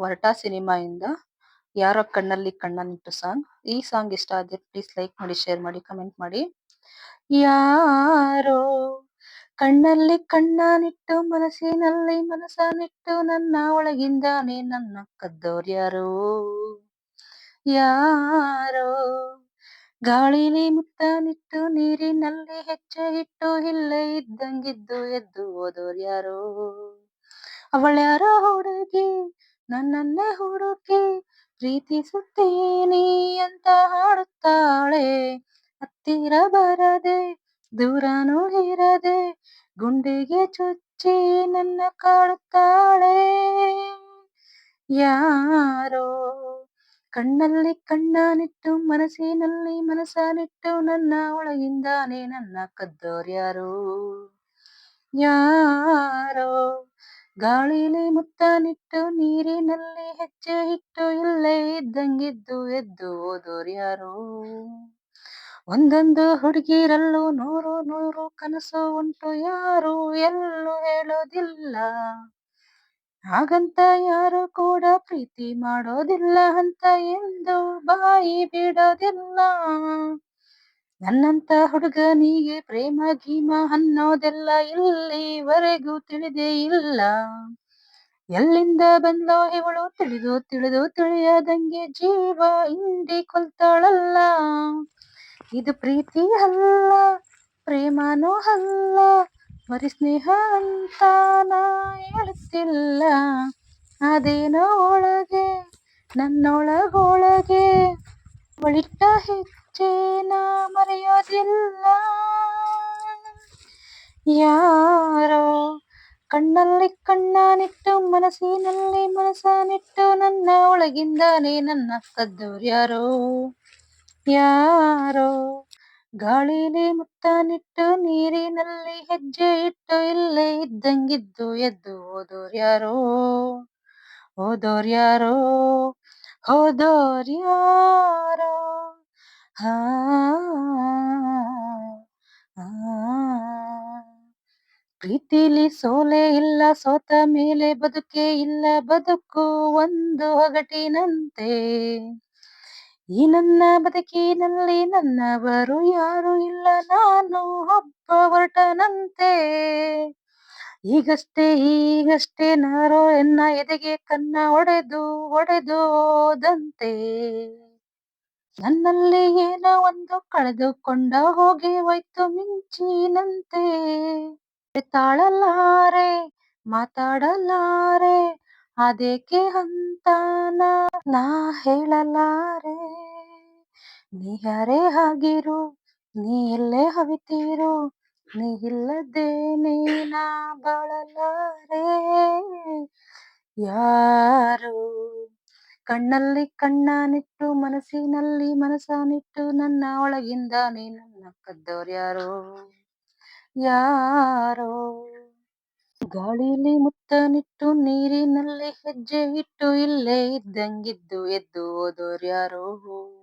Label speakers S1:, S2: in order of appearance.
S1: ವರ್ಟ ಸಿನಿಮಾಯಿಂದ ಯಾರೋ ಕಣ್ಣಲ್ಲಿ ಕಣ್ಣನ್ನಿಟ್ಟು ಸಾಂಗ್. ಈ ಸಾಂಗ್ ಇಷ್ಟ ಆದ್ರೆ ಪ್ಲೀಸ್ ಲೈಕ್ ಮಾಡಿ ಶೇರ್ ಮಾಡಿ ಕಮೆಂಟ್ ಮಾಡಿ. ಯಾರೋ ಕಣ್ಣಲ್ಲಿ ಕಣ್ಣನಿಟ್ಟು ಮನಸ್ಸಿನಲ್ಲಿ ಮನಸ್ಸನಿಟ್ಟು ನನ್ನ ಒಳಗಿಂದಾನೆ ನನ್ನ ಕದ್ದೋರ್ಯಾರೋ ಯಾರೋ? ಗಾಳಿಲಿ ಮುತ್ತನಿಟ್ಟು ನೀರಿನಲ್ಲಿ ಹೆಚ್ಚೆ ಇಟ್ಟು ಇಲ್ಲೇ ಇದ್ದಂಗಿದ್ದು ಎದ್ದು ಹೋದೋರ್ಯಾರೋ ಅವಳ್ಯಾರೋ ಹುಡುಗಿ ನನ್ನನ್ನೇ ಹುಡುಕಿ ಪ್ರೀತಿಸುತ್ತೀನಿ ಅಂತ ಹಾಡುತ್ತಾಳೆ. ಹತ್ತಿರ ಬರದೆ ದೂರನೂ ಇರದೆ ಗುಂಡಿಗೆ ಚುಚ್ಚಿ ನನ್ನ ಕಾಡುತ್ತಾಳೆ. ಯಾರೋ ಕಣ್ಣಲ್ಲಿ ಕಣ್ಣನಿಟ್ಟು, ಮನಸ್ಸಿನಲ್ಲಿ ಮನಸ್ಸನಿಟ್ಟು, ನನ್ನ ಒಳಗಿಂದಾನೆ ನನ್ನ ಕದ್ದೋರ್ಯಾರೋ. ಯಾರೋ ಗಾಳಿಲಿ ಮುತ್ತಾನಿಟ್ಟು ನೀರಿನಲ್ಲಿ ಹೆಜ್ಜೆ ಇಟ್ಟು ಇಲ್ಲೇ ಇದ್ದಂಗಿದ್ದು ಎದ್ದು ಓದೋರ್ಯಾರು ಒಂದೊಂದು ಹುಡುಗಿರಲ್ಲೂ ನೂರು ನೂರು ಕನಸು ಉಂಟು ಯಾರು? ಎಲ್ಲೂ ಹೇಳೋದಿಲ್ಲ. ಹಾಗಂತ ಯಾರು ಕೂಡ ಪ್ರೀತಿ ಮಾಡೋದಿಲ್ಲ ಅಂತ ಎಂದು ಬಾಯಿ ಬಿಡೋದಿಲ್ಲ. ನನ್ನಂತ ಹುಡುಗನಿಗೆ ಪ್ರೇಮ ಗೀಮ ಅನ್ನೋದೆಲ್ಲ ಇಲ್ಲಿವರೆಗೂ ತಿಳಿದೇ ಇಲ್ಲ. ಎಲ್ಲಿಂದ ಬಂದ್ಲೋ ಇವಳು ತಿಳಿದು ತಿಳಿದು ತಿಳಿಯದಂಗೆ ಜೀವ ಹಿಂಡಿ ಕೊಲ್ತಾಳಲ್ಲ. ಇದು ಪ್ರೀತಿ ಅಲ್ಲ, ಪ್ರೇಮನೂ ಅಲ್ಲ ಮರಿ ಸ್ನೇಹ ಅಂತ ನಾ ಹೇಳುತ್ತಿಲ್ಲ. ಅದೇನೋ ಒಳಗೆ, ನನ್ನೊಳಗೊಳಗೆ ಅವಳಿಟ್ಟ ಹೆಜ್ಜೆನ ಮರೆಯೋದಿಲ್ಲ ಯಾರೋ ಕಣ್ಣಲ್ಲಿ ಕಣ್ಣಾನಿಟ್ಟು ಮನಸ್ಸಿನಲ್ಲಿ ಮನಸ್ಸಾನಿಟ್ಟು, ನನ್ನ ಒಳಗಿಂದಾನೇ ನನ್ನ ಕದ್ದವ್ರು ಯಾರೋ? ಯಾರೋ ಗಾಳಿಲಿ ಮುತ್ತಾನಿಟ್ಟು ನೀರಿನಲ್ಲಿ ಹೆಜ್ಜೆ ಇಟ್ಟು, ಇಲ್ಲೇ ಇದ್ದಂಗಿದ್ದು ಎದ್ದು ಹೋದೋರ್ಯಾರೋ ಹೋದೋರ್ಯಾರೋ ಹೋದೋರ್ಯಾರೋ ಹಾ. ಪ್ರೀತಿಲಿ ಸೋಲೆ ಇಲ್ಲ, ಸೋತ ಮೇಲೆ ಬದುಕೆ ಇಲ್ಲ, ಬದುಕು ಒಂದು ಒಗಟಿನಂತೆ ಈ ನನ್ನ ಬದುಕಿನಲ್ಲಿ ನನ್ನವರು ಯಾರು ಇಲ್ಲ, ನಾನು ಒಬ್ಬ ಹೊರಟನಂತೆ. ಈಗಷ್ಟೇ ಈಗಷ್ಟೇ ನಾರೋ ಎನ್ನ ಎದೆಗೆ ಕನ್ನ ಒಡೆದು ಒಡೆದು ಹೋದಂತೆ. ನನ್ನಲ್ಲಿ ಏನೋ ಒಂದು ಕಳೆದುಕೊಂಡ ಹೋಗಿ ಹೋಯ್ತು ಮಿಂಚಿನಂತೆ. ತಾಳಲಾರೆ ಮಾತಾಡಲಾರೆ, ಅದೇಕೆ ಅಂತ ನಾ ಹೇಳಲಾರೆ. ನೀ ಯಾರೇ ಆಗಿರು, ನೀ ಎಲ್ಲೇ ಹವಿತೀರು ನೀ ನೀನ ನಾ ಬಾಳಲಾರೆ ಯಾರು? ಕಣ್ಣಲ್ಲಿ ಕಣ್ಣನಿಟ್ಟು, ಮನಸ್ಸಿನಲ್ಲಿ ಮನಸ್ಸನಿಟ್ಟು, ನನ್ನ ಒಳಗಿಂದ ನೀ ನನ್ನ ಯಾರು? ಯಾರೋ? ಗಾಳಿಲಿ ಮುತ್ತನಿಟ್ಟು, ನೀರಿನಲ್ಲಿ ಹೆಜ್ಜೆ ಇಟ್ಟು, ಇಲ್ಲೇ ಇದ್ದಂಗಿದ್ದು ಎದ್ದು ಹೋದೋರ್ಯಾರೋ